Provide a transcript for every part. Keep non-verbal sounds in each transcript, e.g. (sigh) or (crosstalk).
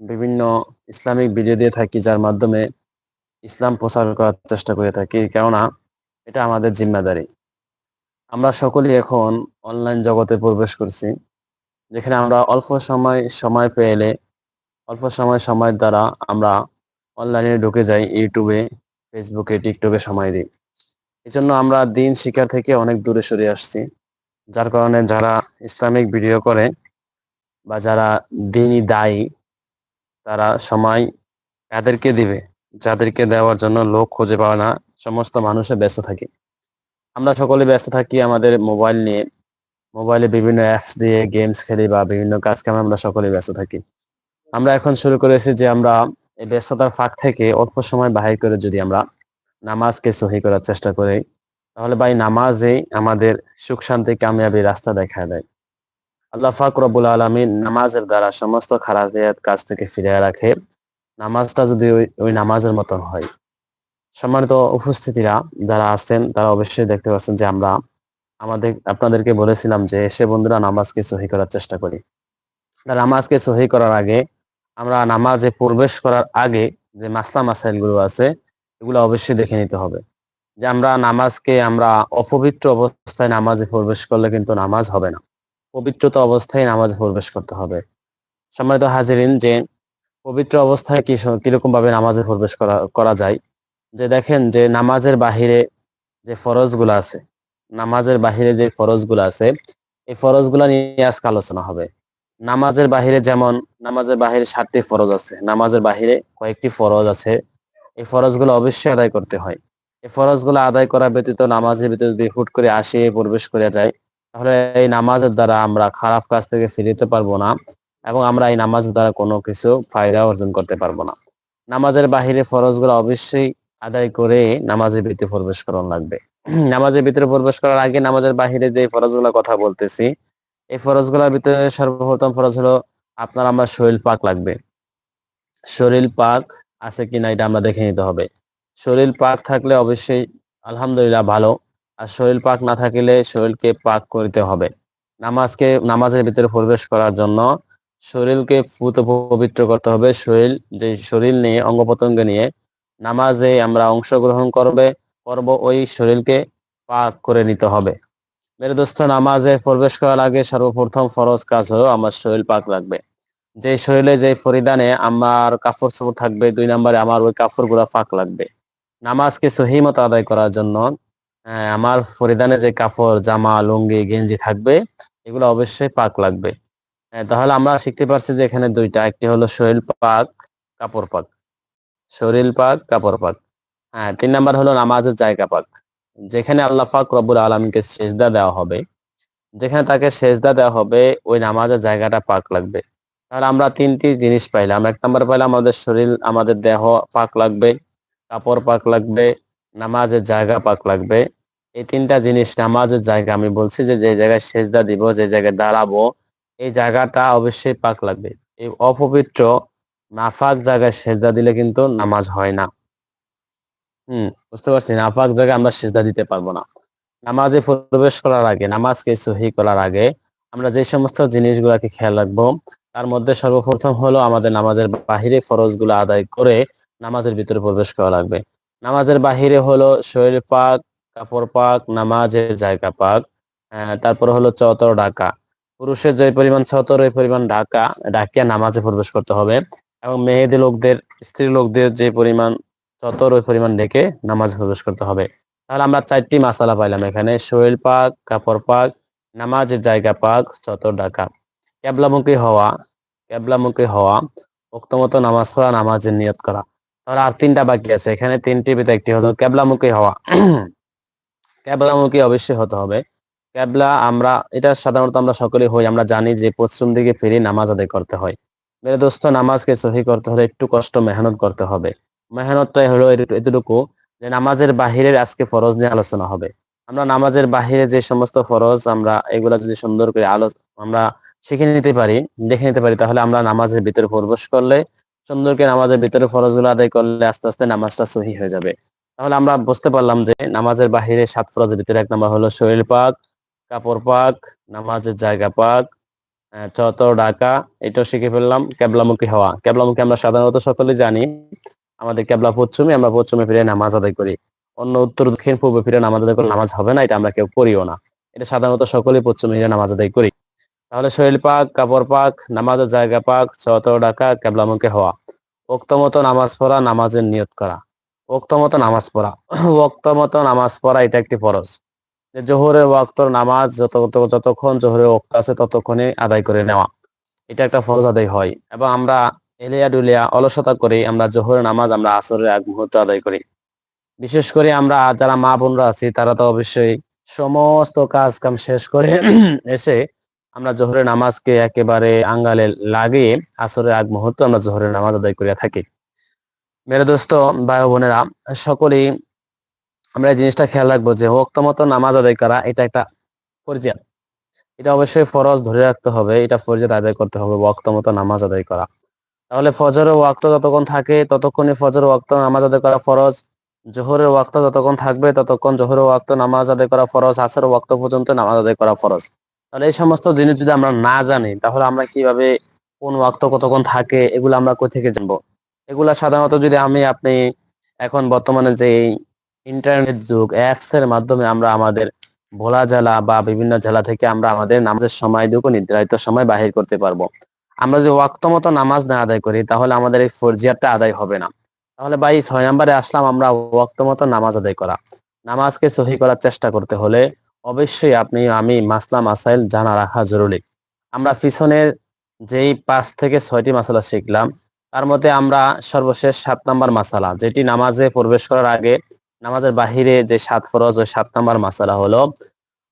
বিভিন্ন Islamic video দিয়ে থাকি, যার মাধ্যমে ইসলাম প্রচার করার চেষ্টা করে থাকি। কেননা এটা আমাদের জিম্মাদারি। আমরা সকলেই এখন অনলাইন জগতে প্রবেশ করছি, যেখানে আমরা অল্প সময় সময় পেলে, অল্প সময় সময় দ্বারা আমরা অনলাইনে ঢুকে যাই ইউটিউবে ফেসবুকে টিকটকে সময় দিই। এই জন্য আমরা দিন শিকার থেকে অনেক দূরে সরে আসছি, যার কারণে যারা ইসলামিক ভিডিও করে বা যারা দিনই দায়ী, তারা সময় এদেরকে দিবে, যাদেরকে দেওয়ার জন্য লোক খুঁজে পাওয়া না, সমস্ত মানুষে ব্যস্ত থাকি। আমরা সকলে ব্যস্ত থাকি আমাদের মোবাইল নিয়ে। মোবাইলে বিভিন্ন অ্যাপস দিয়ে গেমস খেলি বা বিভিন্ন কাজ কামে আমরা সকলে ব্যস্ত থাকি। আমরা এখন শুরু করেছি যে আমরা এই ব্যস্ততার ফাঁক থেকে অল্প সময় বাহির করে যদি আমরা নামাজকে সহি করার চেষ্টা করি, তাহলে ভাই নামাজেই আমাদের সুখ শান্তি, কামিয়াবি রাস্তা দেখা দেয়। আল্লাহ ফাক রবুল আলমী নামাজের দ্বারা সমস্ত কাজ থেকে ফিরে রাখে। নামাজটা যদি ওই নামাজের মতন হয়। সম্মানিত উপস্থিতিরা যারা আছেন, তারা অবশ্যই দেখতে পাচ্ছেন যে আমরা আমাদের, আপনাদেরকে বলেছিলাম যে এসে বন্ধুরা নামাজকে সহি করার চেষ্টা করি। নামাজকে সহি করার আগে আমরা নামাজে প্রবেশ করার আগে যে মাসলা মাসাইলগুলো আছে, এগুলো অবশ্যই দেখে নিতে হবে। যে আমরা নামাজকে আমরা অপবিত্র অবস্থায় নামাজে প্রবেশ করলে কিন্তু নামাজ হবে না। পবিত্রতা অবস্থায় নামাজে প্রবেশ করতে হবে। সম্মানিত হাজিরিন, যে পবিত্র অবস্থায় কি কীরকম ভাবে নামাজে প্রবেশ করা করা যায়? যে দেখেন যে নামাজের বাহিরে যে ফরজগুলো আছে, নামাজের বাহিরে যে ফরজগুলো আছে, এই ফরজগুলা নিয়ে আজকে আলোচনা হবে। নামাজের বাহিরে যেমন, নামাজের বাহিরে সাতটি ফরজ আছে, নামাজের বাহিরে কয়েকটি ফরজ আছে, এই ফরজগুলো অবশ্যই আদায় করতে হয়। এই ফরজগুলো আদায় করা ব্যতীত নামাজের ভিতরে যদি হুট করে আসে, প্রবেশ করে যায় তাহলে এই নামাজের দ্বারা আমরা খারাপ কাজ থেকে ফিরিতে পারব না এবং আমরা এই নামাজের দ্বারা কোনো কিছু ফায়দা অর্জন করতে পারব না। নামাজের বাহিরে ফরজগুলো অবশ্যই আদায় করে নামাজের ভিতরে প্রবেশ করানো লাগবে। নামাজের ভিতরে প্রবেশ করার আগে নামাজের বাহিরে যে ফরজ কথা বলতেছি, এই ফরজগুলার ভিতরে সর্বপ্রথম ফরজ হলো আপনার আমার শরীর পাক লাগবে। শরীর পাক আছে কিনা এটা আমরা দেখে নিতে হবে। শরীর পাক থাকলে অবশ্যই আলহামদুলিল্লাহ ভালো। আর শরীর পাক না থাকলে শরীরকে পাক করতে হবে। নামাজকে, নামাজের ভিতরে প্রবেশ করার জন্য শরীরকে ফুত পবিত্র করতে হবে। শরীর, যে শরীর নিয়ে অঙ্গ প্রত্যঙ্গ নিয়ে নামাজে আমরা অংশগ্রহণ করবে, করব, ওই শরীরকে পাক করে নিতে হবে। মেরে দোস্ত, নামাজে প্রবেশ করার আগে সর্বপ্রথম ফরজ কাজ হলো আমার শরীর পাক লাগবে। যে শরীরে যে পরিধানে আমার কাপড় চোপড় থাকবে, দুই নম্বরে আমার ওই কাপড়গুলা পাক লাগবে। নামাজকে সহি মতো আদায় করার জন্য আমার পরিধানে যে কাপড়, জামা, লুঙ্গি, গেঞ্জি থাকবে, এগুলো অবশ্যই পাক লাগবে। তাহলে আমরা শিখতে পারছি যে এখানে দুইটা, একটি হলো শরীর পাক, কাপড় পাক। শরীর পাক, কাপড় পাক। হ্যাঁ তিন নাম্বার হলো নামাজের জায়গা পাক। যেখানে আল্লাহ পাক রব্বুল আলমীকে সেজদা দেওয়া হবে। যেখানে তাকে সেজদা দেওয়া হবে, ওই নামাজের জায়গাটা পাক লাগবে। তাহলে আমরা তিনটি জিনিস পাইলাম। এক নাম্বার পাইলাম আমাদের শরীর, আমাদের দেহ পাক লাগবে, কাপড় পাক লাগবে, নামাজের জায়গা পাক লাগবে। এই তিনটা জিনিস নামাজের জায়গা, আমি বলছি যে যে জায়গায় সেজদা দিব, যে জায়গায় দাঁড়াবো, এই জায়গাটা অবশ্যই পাক লাগবে। এই অপবিত্র, নাফাক জায়গায় সেজদা দিলে কিন্তু নামাজ হয় না। হম, বুঝতে পারছি? নাফাক জায়গায় আমরা সেজদা দিতে পারব না। নামাজে প্রবেশ করার আগে, নামাজকে সহি করার আগে, আমরা যে সমস্ত জিনিসগুলাকে খেয়াল রাখব, তার মধ্যে সর্বপ্রথম হলো আমাদের নামাজের বাহিরে ফরজগুলো আদায় করে নামাজের ভিতরে প্রবেশ করা লাগবে। নামাজের বাহিরে হলো শরীর পাক কাপড় পাক, নামাজের জায়গা পাক তারপর হলো চতর ডাকা পুরুষের যে পরিমাণ চতর ওই পরিমাণ ঢাকা ডাকিয়া নামাজে প্রবেশ করতে হবে এবং মেয়েদের লোকদের, স্ত্রী লোকদের যে পরিমাণ চতর ওই পরিমাণ ডেকে নামাজ প্রবেশ করতে হবে। তাহলে আমরা চারটি মাসালা পাইলাম এখানে শরীর পাক, কাপড় পাক, নামাজের জায়গা পাক চতর ডাকা ক্যাবলামুখী হওয়া ক্যাবলামুখী হওয়া, উক্তমত নামাজ পড়া, নামাজের নিয়ত করা। তাহলে আর তিনটা বাকি আছে, এখানে তিনটি ভিতরে একটি হলো ক্যাবলামুখী হওয়া। ক্যাবলামুখী অবশ্যই হতে হবে। ক্যাবলা আমরা, এটা সাধারণত আমরা সকলে হই, আমরা জানি যে পশ্চিম দিকে ফিরে নামাজ আদায় করতে হয়। মেরে দোস্ত, নামাজকে সহি করতে হলে একটু কষ্ট, মেহনত করতে হবে। মেহনতটাই হলো এতটুকু যে নামাজের বাহিরের আজকে ফরজ নিয়ে আলোচনা হবে। আমরা নামাজের বাহিরে যে সমস্ত ফরজ আমরা, এগুলা যদি সুন্দর করে আলো, আমরা শিখে নিতে পারি, দেখে নিতে পারি, তাহলে আমরা নামাজের ভিতরে প্রবেশ করলে, সুন্দর করে নামাজের ভিতরে ফরজগুলো আদায় করলে আস্তে আস্তে নামাজটা সহি হয়ে যাবে। তাহলে আমরা বুঝতে পারলাম যে নামাজের বাহিরে সাত ফরজের ভিতরে এক নাম্বার হলো শরীর পাক, কাপড় পাক, নামাজের জায়গা পাক চতর ঢাকা, এটাও শিখে ফেললাম কেবলামুখী হওয়া। কেবলামুখী আমরা সাধারণত সকলে জানি, আমাদের কেবলা পশ্চিমে, আমরা পশ্চিমে ফিরে নামাজ আদায় করি। অন্য উত্তর, দক্ষিণ, পূর্বে ফিরে নামাজ আদায় করলে নামাজ হবে না, এটা আমরা কেউ করিও না। এটা সাধারণত সকলে পশ্চিমে ফিরে নামাজ আদায় করি। তাহলে শরীর পাক, কাপড় পাক, নামাজের জায়গা পাক চত ডাকা কেবলামুখী হওয়া। ওক্ত মতো নামাজ পড়া, নামাজের নিয়ত করা। ওক্ত মতো নামাজ পড়া। ওক্ত মতো নামাজ পড়া, এটা একটি ফরজ। জোহরের ওয়াক্তর নামাজ যত যতক্ষণ জোহরের ওক্ত আছে ততক্ষণে আদায় করে নেওয়া। এটা একটা ফরজ আদায় হয়। এবং আমরা এলিয়া ডুলিয়া অলসতা করে আমরা জোহরের নামাজ আমরা আসরের এক মুহূর্ত আদায় করি। বিশেষ করে আমরা যারা মা বোনরা আছি, তারা তো অবশ্যই সমস্ত কাজ কাম শেষ করে (clears throat) এসে আমরা জোহরের নামাজকে একেবারে আঙ্গালে লাগিয়ে আসরের আগ মুহূর্ত আমরা জোহরের নামাজ আদায় করিয়া থাকি। মেরে দোস্ত, ভাই বোনেরা, সকলেই আমরা এই জিনিসটা খেয়াল রাখব যে ওক্ত মতো নামাজ আদায় করা এটা একটা ফরজিয়াত এটা অবশ্যই ফরজ ধরে রাখতে হবে, এটা ফরজিয়াত আদায় করতে হবে ওক্ত মতো নামাজ আদায় করা। তাহলে ফজরের ওয়াক্ত যতক্ষণ থাকে, ততক্ষণই ফজর ওয়াক্ত নামাজ আদায় করা ফরজ, জোহরের ওয়াক্ত যতক্ষণ থাকবে, ততক্ষণ জোহরের ওয়াক্ত নামাজ আদায় করা ফরজ আসর ওয়াক্ত পর্যন্ত নামাজ আদায় করা ফরজ। তাহলে এই সমস্ত জিনিস যদি আমরা না জানি, তাহলে আমরা কীভাবে কোন ওয়াক্ত কতক্ষণ থাকে, এগুলো আমরা কোথা থেকে জানব? এগুলা সাধারণত যদি আমি আপনি এখন বর্তমানে যে ইন্টারনেট যুগ অ্যাপস এর মাধ্যমে আমরা আমাদের ভোলা জেলা বা বিভিন্ন জেলা থেকে আমরা আমাদের নামাজের সময় সময়টুকু নির্ধারিত সময় বাহির করতে পারব। আমরা যদি ওয়াক্ত মতো নামাজ না আদায় করি, তাহলে আমাদের এই ফরজিয়াতটা আদায় হবে না। তাহলে ভাই, ছয় নম্বরে আসলাম আমরা ওয়াক্ত মতো নামাজ আদায় করা। নামাজকে সহি করার চেষ্টা করতে হলে অবশ্যই আপনি, আমি মাসলা, মাসাইল জানা রাখা জরুরি। আমরা পিছনের যেই পাঁচ থেকে ছয়টি মাসালা শিখলাম তার মধ্যে আমরা সর্বশেষ সাত নাম্বার মাসালা, যেটি নামাজে প্রবেশ করার আগে নামাজের বাহিরে যে সাত ফরজ, ওই সাত নাম্বার মাসালা হলো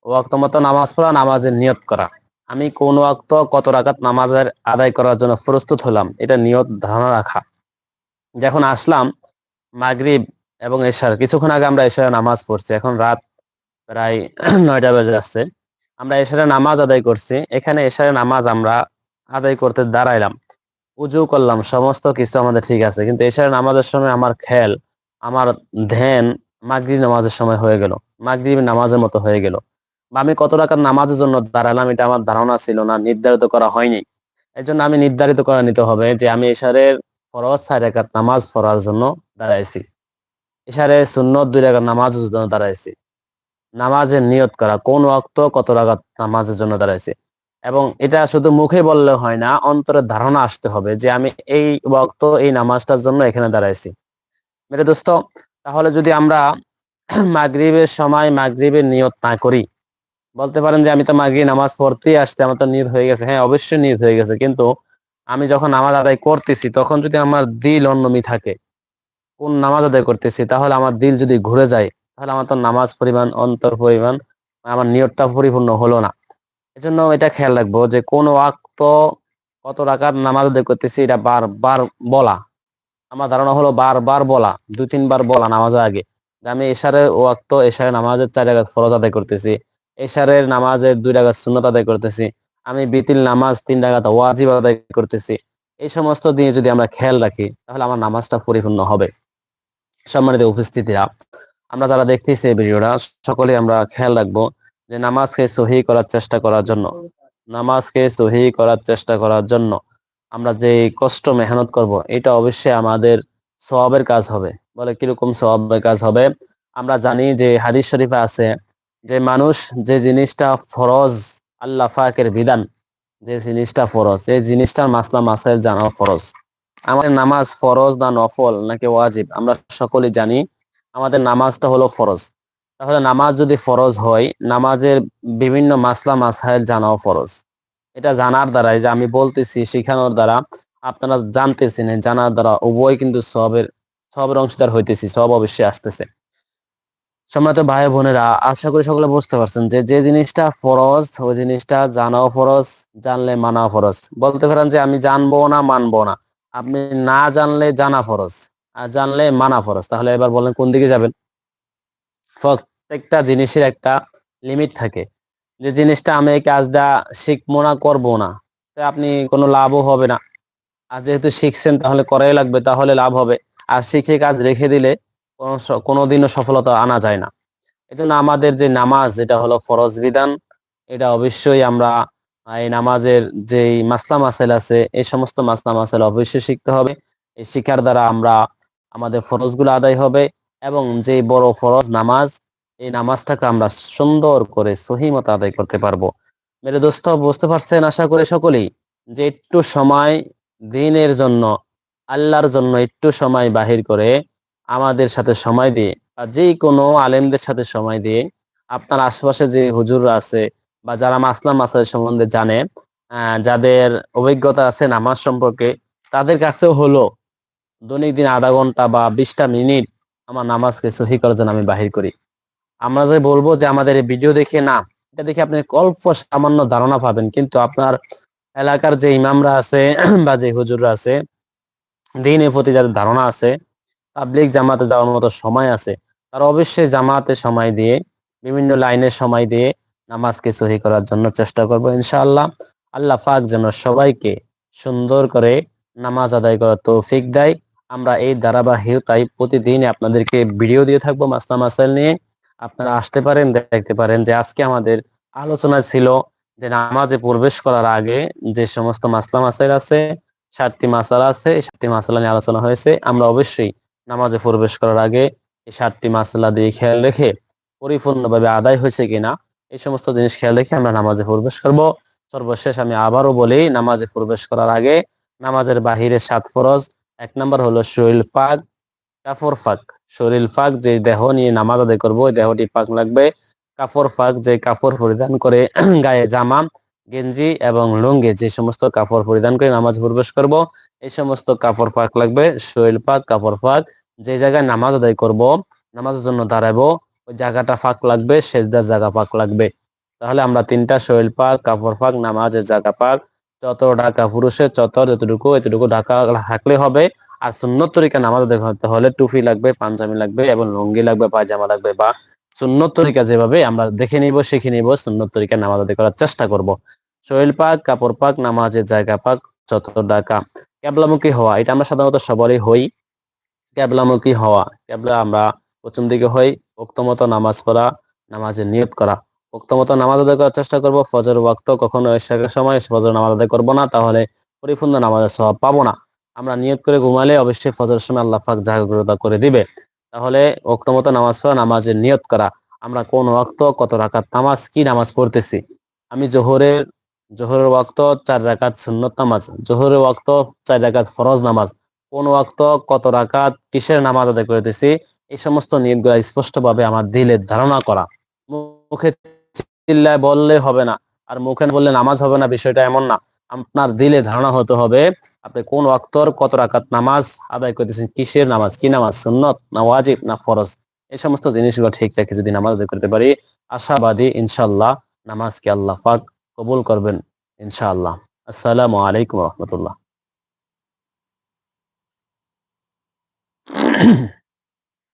ওয়াক্ত মতো নামাজ পড়া, নামাজের নিয়ত করা। আমি কোন ওয়াক্ত কত রাকাত নামাজের আদায় করার জন্য প্রস্তুত হলাম, এটা নিয়ত ধারণা রাখা। যখন আসলাম মাগরিব এবং এশার, কিছুক্ষণ আগে আমরা এশার নামাজ পড়ছি, এখন রাত প্রায় নয়টা বেজে আসছে আমরা এশারে নামাজ আদায় করছি, এখানে এশারে নামাজ আমরা আদায় করতে দাঁড়াইলাম। উজু করলাম, সমস্ত কিছু আমাদের ঠিক আছে। কিন্তু এশারে নামাজের সময় আমার খেয়াল, আমার ধ্যান মাগরিব নামাজের সময় হয়ে গেল। মাগরিব নামাজের মতো হয়ে গেল। বা আমি কত টাকার নামাজের জন্য দাঁড়ালাম, এটা আমার ধারণা ছিল না, নির্ধারিত করা হয়নি। এই জন্য আমি নির্ধারিত করে নিতে হবে যে আমি এশারের ফরজ চার রেখাত নামাজ পড়ার জন্য দাঁড়াইছি। এশারে সুন্নত দুই রেখাত নামাজের জন্য দাঁড়াইছি। নামাজের নিয়ত করা, কোন অক্ত কত রাগাত নামাজের জন্য দাঁড়াইছে। এবং এটা শুধু মুখে বললে হয় না অন্তরের ধারণা আসতে হবে যে আমি এই ওয়াক্ত, এই নামাজটার জন্য এখানে দাঁড়াইছি। মেরে দোস্ত, তাহলে যদি আমরা মাগরিবের সময় মাগরিবের নিয়ত না করি, বলতে পারেন যে আমি তো মাগরিব নামাজ পড়তেই আসতে আমার তো নিয়ত হয়ে গেছে। হ্যাঁ অবশ্যই নিয়ত হয়ে গেছে, কিন্তু আমি যখন নামাজ আদায় করতেছি, তখন যদি আমার দিল অন্যমি থাকে, কোন নামাজ আদায় করতেছি, তাহলে আমার দিল যদি ঘুরে যায়, তাহলে আমার তো নামাজ পরিমাণ, অন্তর পরিমাণ, আমার নিয়তটা পরিপূর্ণ হলো না। এজন্য এটা খেয়াল রাখব যে কোন ওয়াক্ত কত রাকাত নামাজ আদায় করতেছি, এটা বারবার বলা। আমার ধারণা হলো বারবার বলা, দুই তিনবার বলা নামাজের আগে। যে আমি এশারের ওয়াক্ত, এশারে নামাজের চার রাকাত ফরজ আদায় করতেছি, এশারের নামাজের দুই রাকাত সুন্নত আদায় করতেছি, আমি বিতিল নামাজ তিন রাকাত ওয়াজিব আদায় করতেছি। এই সমস্ত দিয়ে যদি আমরা খেয়াল রাখি, তাহলে আমার নামাজটা পরিপূর্ণ হবে। সম্মানিত উপস্থিতিরা, আমরা যারা দেখতেছি এই ভিডিওটা সকলে আমরা খেয়াল রাখব যে নামাজকে সহি করার চেষ্টা করার জন্য। নামাজকে সহি করার চেষ্টা করার জন্য আমরা যে কষ্ট মেহনত করব, এটা অবশ্যই আমাদের সবাবের কাজ হবে। বলে কীরকম সবাবের কাজ হবে? আমরা জানি যে হাদিস শরীফে আছে যে মানুষ যে জিনিসটা ফরজ, আল্লাহ ফাকের বিধান, যে জিনিসটা ফরজ, এই জিনিসটার মাসলা মাসাইল জানা ফরজ। আমাদের নামাজ ফরজ না নফল নাকি ওয়াজিব? আমরা সকলে জানি আমাদের নামাজটা হলো ফরজ। তাহলে নামাজ যদি ফরজ হয়, নামাজের বিভিন্ন মাসলা মাসাইল জানাও ফরজ। এটা জানার দ্বারাই যে আমি বলতেছি, শিখানোর দ্বারা আপনারা জানতেছেন, জানার দ্বারা উভয় কিন্তু সবের সবের অংশীদার হইতেছি, সব অবশ্যই আসতেছে। সম্মানিত ভাই বোনেরা, আশা করি সকলে বুঝতে পারছেন যে যে জিনিসটা ফরজ, ওই জিনিসটা জানাও ফরজ, জানলে মানাও ফরজ। বলতে পারেন যে আমি জানব না, মানবো না। আপনি না জানলে জানা ফরজ, আর জানলে মানা ফরজ। তাহলে এবার বলেন কোন দিকে যাবেন? প্রত্যেকটা জিনিসের একটা লিমিট থাকে। যে জিনিসটা আমি কাজটা শিখব না করব না আপনি কোনো লাভও হবে না। আর যেহেতু শিখছেন, তাহলে করাই লাগবে, তাহলে লাভ হবে। আর শিখে কাজ রেখে দিলে কোনোদিনও সফলতা আনা যায় না। এই জন্য আমাদের যে নামাজ, এটা হলো ফরজ বিধান। এটা অবশ্যই আমরা এই নামাজের যেই মাসলা মাসেল আছে, এই সমস্ত মাসলা মাসেল অবশ্যই শিখতে হবে। এই শিখার দ্বারা আমরা, আমাদের ফরজগুলো আদায় হবে এবং যে বড় ফরজ নামাজ এই নামাজটাকে আমরা সুন্দর করে সহি মতো আদায় করতে পারব। মেরে দোস্ত, বুঝতে পারছেন আশা করি সকলেই? যে একটু সময় দিনের জন্য, আল্লাহর জন্য একটু সময় বাহির করে আমাদের সাথে সময় দিয়ে বা যে কোনো আলেমদের সাথে সময় দিয়ে আপনার আশেপাশে যে হুজুররা আছে বা যারা মাসলাম মাসাল সম্বন্ধে জানে যাদের অভিজ্ঞতা আছে নামাজ সম্পর্কে, তাদের কাছেও হলো, দৈনিক দিন আধা ঘণ্টা বা বিশটা মিনিট আমার নামাজকে সহি করার জন্য আমি বাহির করি। আমাদের বলব যে আমাদের এই ভিডিও দেখে না, এটা দেখে আপনি অল্প সামান্য ধারণা পাবেন। কিন্তু আপনার এলাকার যে ইমামরা আছে (clears throat) বা যে হুজুররা আছে, দিনের প্রতি যাদের ধারণা আছে পাবলিক জামাতে যাওয়ার মতো সময় আছে, তারা অবশ্যই জামাতে সময় দিয়ে, বিভিন্ন লাইনের সময় দিয়ে নামাজকে সহি করার জন্য চেষ্টা করব ইনশাআল্লাহ। আল্লাহ পাক যেন সবাইকে সুন্দর করে নামাজ আদায় করার তৌফিক দেয়। আমরা এই ধারাবাহিকতাই প্রতিদিন আপনাদেরকে ভিডিও দিয়ে থাকব মাসলা মাসাইল নিয়ে। আপনারা আসতে পারেন, দেখতে পারেন যে আজকে আমাদের আলোচনা ছিল যে নামাজে প্রবেশ করার আগে যে সমস্ত মাসলা মাসাইল আছে, সাতটি মাসালা আছে, এই সাতটি মাসালা নিয়ে আলোচনা হয়েছে। আমরা অবশ্যই নামাজে প্রবেশ করার আগে এই সাতটি মাসালা দিয়ে খেয়াল রেখে পরিপূর্ণভাবে আদায় হয়েছে কিনা, এই সমস্ত জিনিস খেয়াল রেখে আমরা নামাজে প্রবেশ করব। সর্বশেষ আমি আবারও বলি, নামাজে প্রবেশ করার আগে নামাজের বাহিরে সাত ফরজ, এক নম্বর হলো শরীর পাক কাপড় ফাঁক শরীর ফাঁক যে দেহ নিয়ে নামাজ আদায় করব দেহটি পাক লাগবে। কাপড় ফাঁক যে কাপড় পরিধান করে (clears throat) গায়ে জামা, গেঞ্জি এবং লুঙ্গি যে সমস্ত কাপড় পরিধান করে নামাজ প্রবেশ করব, এই সমস্ত কাপড় ফাঁক লাগবে, শরীর পাক কাপড় ফাঁক। যে জায়গায় নামাজ আদায় করব, নামাজের জন্য দাঁড়াবো, ওই জায়গাটা ফাঁক লাগবে, সেজদার জায়গা ফাঁক লাগবে। তাহলে আমরা তিনটা শরীর পাক কাপড় ফাঁক, নামাজের জায়গা পাক যত ঢাকা পুরুষের চতর যতটুকু, এতটুকু ঢাকা থাকলে হবে। আর সুন্নত তরিকা নামাজ দেখতে হলে টুপি লাগবে, পাঞ্জাবি লাগবে এবং লুঙ্গি লাগবে, পায়জামা লাগবে বা সুন্নত তরিকা যেভাবে আমরা দেখে নিব, শিখে নিব, সুন্নত তরিকা নামাজ আদায় করার চেষ্টা করব। শরীর পাক, কাপড় পাক, নামাজের জায়গা পাক যত ডাকা ক্যাবলামুখী হওয়া, এটা আমরা সাধারণত সবারই হই। ক্যাবলামুখী হওয়া, ক্যাবলা আমরা প্রথম দিকে হই মতো নামাজ পড়া, নামাজের নিয়ত করা। মতো নামাজ আদায় করার চেষ্টা করব, ফজর ওয়াক্ত কখনো এশাকের সময় ফজর নামাজ আদায় করব না, তাহলে পরিপূর্ণ নামাজের স্বভাব পাবো না। আমরা নিয়ত করে ঘুমালে অবশ্যই ফজর সময় আল্লাহ পাক জাগ্রতা করে দিবে। তাহলে মতো নামাজ পড়া, নামাজের নিয়ত করা। আমরা কোন ওয়াক্ত কত রাকাত নামাজ, কি নামাজ পড়তেছি? আমি জোহরের জোহরের ওয়াক্ত চার রাকাত সুন্নত নামাজ, জোহরের ওয়াক্ত চার রাকাত ফরজ নামাজ। কোন ওয়াক্ত কত রাকাত, কিসের নামাজ আদায় করতেছি এই সমস্ত নিয়তগুলো স্পষ্টভাবে আমার দিলের ধারণা করা। মুখে চিল্লায় বললে হবে না, আর মুখে বললে নামাজ হবে না, বিষয়টা এমন না। আপনার দিলে ধারণা হতে হবে, আপনি কোন অক্তর কত রাকাত নামাজ আদায় করতেছেন, কিসের নামাজ, কি নামাজ, সুন্নত না ওয়াজিব না ফরজ? এই সমস্ত জিনিসগুলো ঠিক রেখে যদি নামাজ আদায় করতে পারি, আশাবাদী ইনশাল্লাহ নামাজকে আল্লাহ পাক কবুল করবেন ইনশাআল্লাহ। আসসালামু আলাইকুম রহমতুল্লাহ।